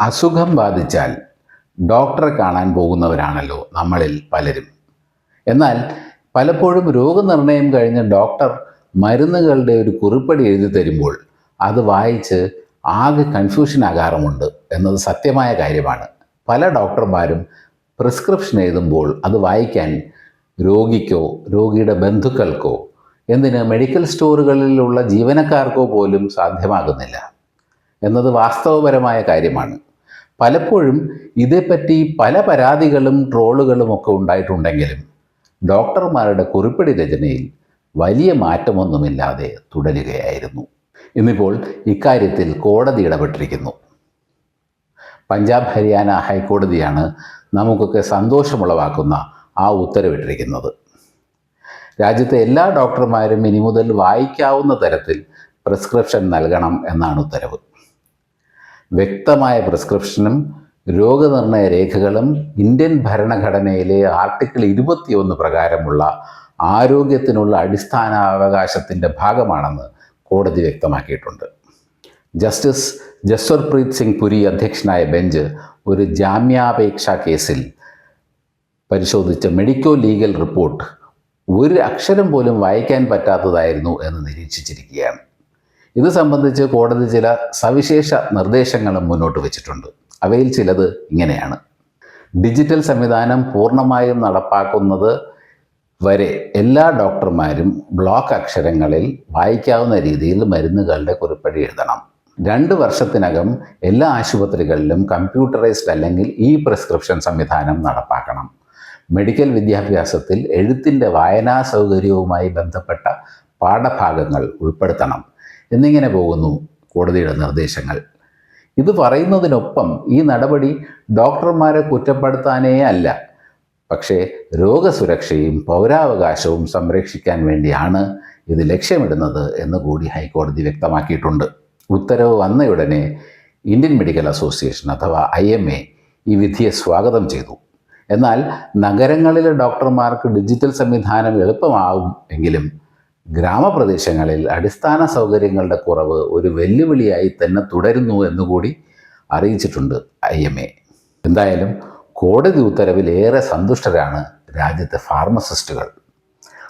അസുഖം ബാധിച്ചാൽ ഡോക്ടറെ കാണാൻ പോകുന്നവരാണല്ലോ നമ്മളിൽ പലരും. എന്നാൽ പലപ്പോഴും രോഗനിർണയം കഴിഞ്ഞ് ഡോക്ടർ മരുന്നുകളുടെ ഒരു കുറിപ്പടി എഴുതി തരുമ്പോൾ അത് വായിച്ച് ആകെ കൺഫ്യൂഷൻ ആകാറുമുണ്ട് എന്നത് സത്യമായ കാര്യമാണ്. പല ഡോക്ടർമാരും പ്രിസ്ക്രിപ്ഷൻ എഴുതുമ്പോൾ അത് വായിക്കാൻ രോഗിക്കോ രോഗിയുടെ ബന്ധുക്കൾക്കോ എന്തിന് മെഡിക്കൽ സ്റ്റോറുകളിലുള്ള ജീവനക്കാർക്കോ പോലും സാധ്യമാകുന്നില്ല. എന്നത് വാസ്തവപരമായ കാര്യമാണ്. പലപ്പോഴും ഇതേപ്പറ്റി പല പരാതികളും ട്രോളുകളും ഒക്കെ ഉണ്ടായിട്ടുണ്ടെങ്കിലും ഡോക്ടർമാരുടെ കുറിപ്പടി രചനയിൽ വലിയ മാറ്റമൊന്നുമില്ലാതെ തുടരുകയായിരുന്നു. ഇന്നിപ്പോൾ ഇക്കാര്യത്തിൽ കോടതി ഇടപെട്ടിരിക്കുന്നു. പഞ്ചാബ് ഹരിയാന ഹൈക്കോടതിയാണ് നമുക്കൊക്കെ സന്തോഷമുളവാക്കുന്ന ആ ഉത്തരവിട്ടിരിക്കുന്നത്. രാജ്യത്തെ എല്ലാ ഡോക്ടർമാരും ഇനി മുതൽ വായിക്കാവുന്ന തരത്തിൽ പ്രിസ്ക്രിപ്ഷൻ നൽകണം എന്നാണ് ഉത്തരവ്. വ്യക്തമായ പ്രിസ്ക്രിപ്ഷനും രോഗനിർണയ രേഖകളും ഇന്ത്യൻ ഭരണഘടനയിലെ ആർട്ടിക്കിൾ ഇരുപത്തിയൊന്ന് പ്രകാരമുള്ള ആരോഗ്യത്തിനുള്ള അടിസ്ഥാന അവകാശത്തിന്റെ ഭാഗമാണെന്ന് കോടതി വ്യക്തമാക്കിയിട്ടുണ്ട്. ജസ്റ്റിസ് ജസ്വർപ്രീത് സിംഗ് പുരി അധ്യക്ഷനായ ബെഞ്ച് ഒരു ജാമ്യാപേക്ഷാ കേസിൽ പരിശോധിച്ച മെഡിക്കോ ലീഗൽ റിപ്പോർട്ട് ഒരു അക്ഷരം പോലും വായിക്കാൻ പറ്റാത്തതായിരുന്നു എന്ന് നിരീക്ഷിച്ചിരിക്കുകയാണ്. ഇത് സംബന്ധിച്ച് കോടതി ചില സവിശേഷ നിർദ്ദേശങ്ങളും മുന്നോട്ട് വച്ചിട്ടുണ്ട്. അവയിൽ ചിലത് ഇങ്ങനെയാണ്. ഡിജിറ്റൽ സംവിധാനം പൂർണമായും നടപ്പാക്കുന്നത് വരെ എല്ലാ ഡോക്ടർമാരും ബ്ലോക്ക് അക്ഷരങ്ങളിൽ വായിക്കാവുന്ന രീതിയിൽ മരുന്നുകളുടെ കുറിപ്പടി എഴുതണം. രണ്ട് വർഷത്തിനകം എല്ലാ ആശുപത്രികളിലും കമ്പ്യൂട്ടറൈസ്ഡ് അല്ലെങ്കിൽ ഇ പ്രിസ്ക്രിപ്ഷൻ സംവിധാനം നടപ്പാക്കണം. മെഡിക്കൽ വിദ്യാഭ്യാസത്തിൽ എഴുത്തിന്റെ വായനാ സൗകര്യവുമായി ബന്ധപ്പെട്ട പാഠഭാഗങ്ങൾ ഉൾപ്പെടുത്തണം. എന്നിങ്ങനെ പോകുന്നു കോടതിയുടെ നിർദ്ദേശങ്ങൾ. ഇത് പറയുന്നതിനൊപ്പം ഈ നടപടി ഡോക്ടർമാരെ കുറ്റപ്പെടുത്താനേ അല്ല പക്ഷേ രോഗസുരക്ഷയും പൗരാവകാശവും സംരക്ഷിക്കാൻ വേണ്ടിയാണ് ഇത് ലക്ഷ്യമിടുന്നത് എന്ന് കൂടി ഹൈക്കോടതി വ്യക്തമാക്കിയിട്ടുണ്ട്. ഉത്തരവ് വന്നയുടനെ ഇന്ത്യൻ മെഡിക്കൽ അസോസിയേഷൻ അഥവാ ഐ എം എ ഈ വിധിയെ സ്വാഗതം ചെയ്തു. എന്നാൽ നഗരങ്ങളിലെ ഡോക്ടർമാർക്ക് ഡിജിറ്റൽ സംവിധാനം എളുപ്പമാകും എങ്കിലും ഗ്രാമപ്രദേശങ്ങളിൽ അടിസ്ഥാന സൗകര്യങ്ങളുടെ കുറവ് ഒരു വെല്ലുവിളിയായി തന്നെ തുടരുന്നു എന്നുകൂടി അറിയിച്ചിട്ടുണ്ട് ഐ എം എ. എന്തായാലും കോടതി ഉത്തരവിൽ ഏറെ സന്തുഷ്ടരാണ് രാജ്യത്തെ ഫാർമസിസ്റ്റുകൾ.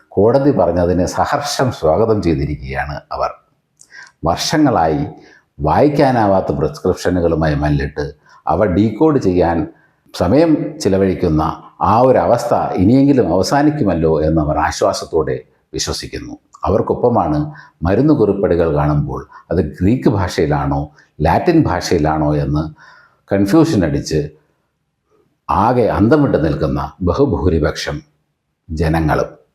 കോടതി പറഞ്ഞതിനെ സഹർഷം സ്വാഗതം ചെയ്തിരിക്കുകയാണ് അവർ. വർഷങ്ങളായി വായിക്കാനാവാത്ത പ്രിസ്ക്രിപ്ഷനുകളുമായി മല്ലിട്ട് അവ ഡീകോഡ് ചെയ്യാൻ സമയം ചിലവഴിക്കുന്ന ആ ഒരു അവസ്ഥ ഇനിയെങ്കിലും അവസാനിക്കുമല്ലോ എന്നവർ ആശ്വാസത്തോടെ വിശ്വസിക്കുന്നു. അവർക്കൊപ്പമാണ് മരുന്ന് കുറിപ്പടികൾ കാണുമ്പോൾ അത് ഗ്രീക്ക് ഭാഷയിലാണോ ലാറ്റിൻ ഭാഷയിലാണോ എന്ന് കൺഫ്യൂഷൻ അടിച്ച് ആകെ അന്തം വിട്ട് നിൽക്കുന്ന ബഹുഭൂരിപക്ഷം ജനങ്ങളും.